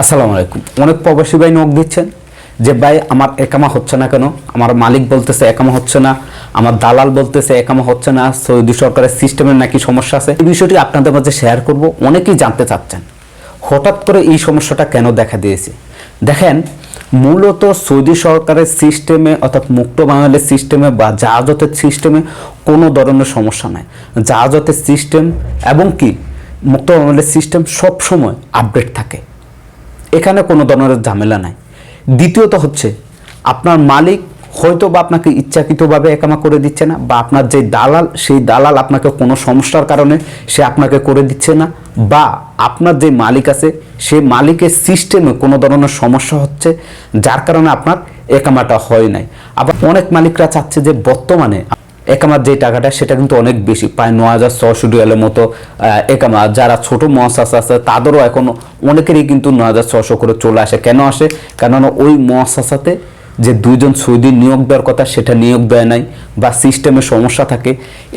আসসালামু আলাইকুম। অনেক প্রবাসী ভাই নখ দিচ্ছেন যে, ভাই, আমার একামা হচ্ছে না কেন? আমার মালিক বলতেছে একামা হচ্ছে না। আমার দালাল বলতেছে একামা হচ্ছে না। সৌদি সরকারের সিস্টেমের নাকি সমস্যা আছে? এই বিষয়টি আপনাদের মাঝে শেয়ার করব। অনেকেই জানতে চাচ্ছেন, হঠাৎ করে এই সমস্যাটা কেন দেখা দিয়েছে? দেখেন, মূলত সৌদি সরকারের সিস্টেমে অর্থাৎ মুক্ত বাঙালির সিস্টেমে বা জাহাজতের সিস্টেমে কোনো ধরনের সমস্যা নাই। জাহাজতের সিস্টেম এবং কি? মুক্ত বাঙালির সিস্টেম সবসময় আপডেট থাকে। এখানে কোনো ধরনের ঝামেলা নাই। দ্বিতীয়ত হচ্ছে, আপনার মালিক হয়তো বা আপনাকে ইচ্ছাকৃতভাবে একামা করে দিচ্ছে না, বা আপনার যে দালাল, সেই দালাল আপনাকে কোনো সমস্যার কারণে সে আপনাকে করে দিচ্ছে না, বা আপনার যে মালিক আছে সেই মালিকের সিস্টেমে কোনো ধরনের সমস্যা হচ্ছে, যার কারণে আপনার একামাটা হয় নাই। আবার অনেক মালিকরা চাচ্ছে যে বর্তমানে একামার যে টাকাটা, সেটা কিন্তু অনেক বেশি, প্রায় ন হাজার ছশো রিয়ালের মতো একামা যারা ছোট মহাসাস আছে, তাদেরও এখন অনেকেরই কিন্তু ন হাজার ছশো করে চলে আসে। কেন আসে? কেননা ওই মহাশাসাতে যে দুইজন সৌদি নিয়োগ দেওয়ার কথা, সেটা নিয়োগ দেয় নাই বা সিস্টেমে সমস্যা থাকে।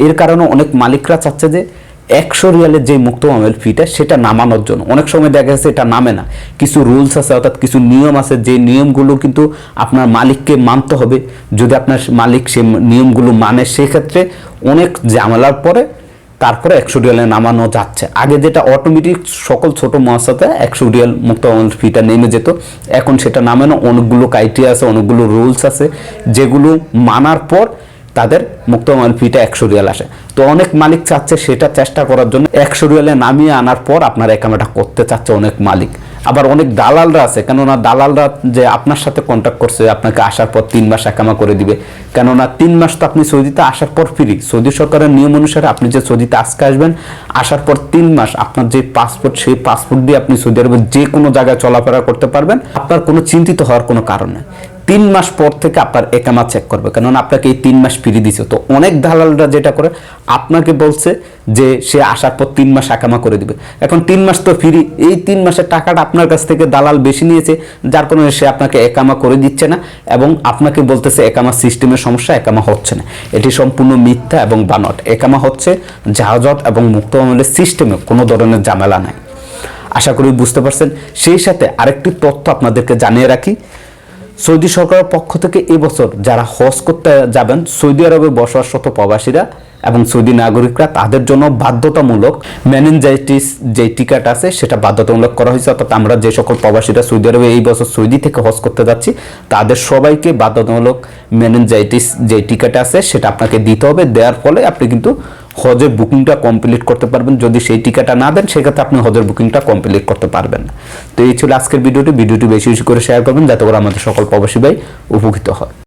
এর কারণে অনেক মালিকরা চাচ্ছে যে একশো রিয়ালের যে মুক্ত মামেল ফিটা, সেটা নামানোর জন্য। অনেক সময় দেখা যাচ্ছে এটা নামে না। কিছু রুলস আছে, অর্থাৎ কিছু নিয়ম আছে, যে নিয়মগুলো কিন্তু আপনার মালিককে মানতে হবে। যদি আপনার মালিক সে নিয়মগুলো মানে সেক্ষেত্রে অনেক ঝামেলার পরে তারপরে একশো রিয়ালে নামানো যাচ্ছে। আগে যেটা অটোমেটিক সকল ছোট মহাসাতে একশো রিয়াল মুক্ত ফিটা নেমে যেত। এখন সেটা নামে না। অনেকগুলো ক্রাইটেরিয়া আছে, অনেকগুলো রুলস আছে। যেগুলো মানার পর তাদের মুক্ত মাল ফিটা একশো রিয়াল আসে। তো অনেক মালিক চাচ্ছে সেটা চেষ্টা করার জন্য একশো রিয়ালে নামিয়ে আনার পর আপনার একামাটা করতে চাচ্ছে অনেক মালিক। আবার অনেক দালালরা আছে, কেননা দালালরা যে আপনার সাথে কন্ট্যাক্ট করছে, আপনাকে আসার পর তিন মাস একামা করে দিবে। কেননা তিন মাস তো আপনি সৌদিতে আসার পর ফ্রি সৌদি সরকারের নিয়ম অনুসারে আপনি যে সৌদিতে আজকে আসবেন, আসার পর তিন মাস আপনার যে পাসপোর্ট সেই পাসপোর্ট দিয়ে আপনি সৌদি আরবে যে কোনো জায়গায় চলাফেরা করতে পারবেন, আপনার কোনো চিন্তিত হওয়ার কোনো কারণ নেই। তিন মাস পর থেকে আপনার একামা চেক করবে। কেননা আপনাকে এই তিন মাস ফিরে দিছে। তো অনেক দালালরা যেটা করে, আপনাকে বলছে যে সে আসার পর তিন মাস একামা করে দিবে। এখন তিন মাস তো ফ্রি এই তিন মাসের টাকাটা আপনার কাছ থেকে দালাল বেশি নিয়েছে, যার কারণে সে আপনাকে একামা করে দিচ্ছে না এবং আপনাকে বলতেছে একামা সিস্টেমের সমস্যা একামা হচ্ছে না। এটি সম্পূর্ণ মিথ্যা এবং বানট একামা হচ্ছে জাহাজত এবং মুক্ত আমলের সিস্টেমে কোনো ধরনের ঝামেলা নাই। আশা করি বুঝতে পারছেন। সেই সাথে আরেকটি তথ্য আপনাদেরকে জানিয়ে রাখি। সৌদি সরকারের পক্ষ থেকে এবছর যারা হজ করতে যাবেন সৌদি আরবে বসবাসরত প্রবাসীরা এবং সৌদি নাগরিকরা তাদের জন্য বাধ্যতামূলক মেনেনজাইটিস যে টিকাটা আছে, সেটা বাধ্যতামূলক করা হয়েছে। অর্থাৎ আমরা যে সকল প্রবাসীরা সৌদি আরবে এই বছর সৌদি থেকে হজ করতে যাচ্ছি, তাদের সবাইকে বাধ্যতামূলক মেনেনজাইটিস যে টিকাটা আছে, সেটা আপনাকে দিতে হবে। দেওয়ার ফলে আপনি কিন্তু হজের বুকিংটা কমপ্লিট করতে পারবেন। যদি সেই টিকাটা না দেন, সেক্ষেত্রে আপনি হজের বুকিংটা কমপ্লিট করতে পারবেন না। তো এই ছিল আজকের ভিডিওটি। ভিডিওটি বেশি বেশি করে শেয়ার করবেন, যাতে করে আমাদের সকল প্রবাসী ভাই উপকৃত হয়।